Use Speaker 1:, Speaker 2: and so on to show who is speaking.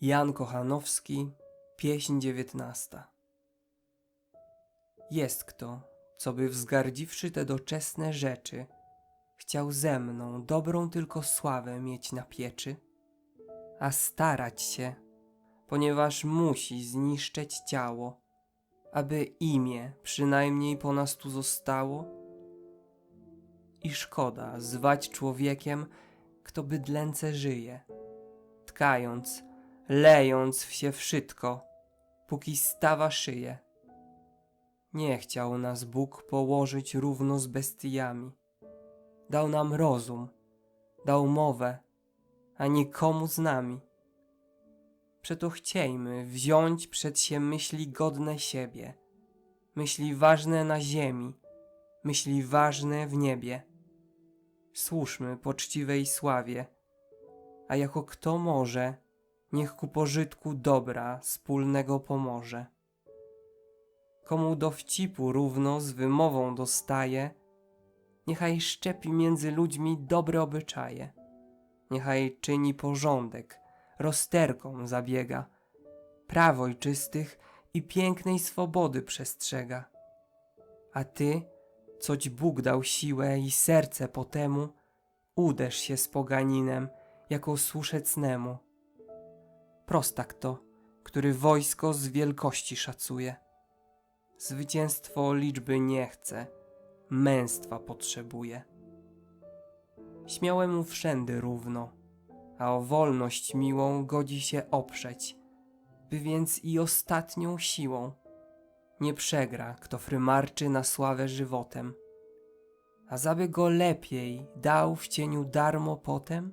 Speaker 1: Jan Kochanowski, pieśń dziewiętnasta. Jest kto, co by wzgardziwszy te doczesne rzeczy, chciał ze mną dobrą tylko sławę mieć na pieczy, a starać się, ponieważ musi zniszczeć ciało, aby imię przynajmniej po nas tu zostało? I szkoda zwać człowiekiem, kto bydlęce żyje, tkając, lejąc w się wszystko, póki stawa szyje. Nie chciał nas Bóg położyć równo z bestiami. Dał nam rozum, dał mowę, a nikomu z nami. Przeto chciejmy wziąć przed się myśli godne siebie, myśli ważne na ziemi, myśli ważne w niebie. Służmy poczciwej sławie, a jako kto może, niech ku pożytku dobra wspólnego pomoże. Komu dowcipu równo z wymową dostaje, niechaj szczepi między ludźmi dobre obyczaje. Niechaj czyni porządek, rozterką zabiega, praw ojczystych i pięknej swobody przestrzega. A ty, coć Bóg dał siłę i serce po temu, uderz się z poganinem, jako słuszecnemu. Prostak to, który wojsko z wielkości szacuje. Zwycięstwo liczby nie chce, męstwa potrzebuje. Śmiałemu wszędy równo, a o wolność miłą godzi się oprzeć, by więc i ostatnią siłą nie przegra, kto frymarczy na sławę żywotem. A zaby go lepiej dał w cieniu darmo potem,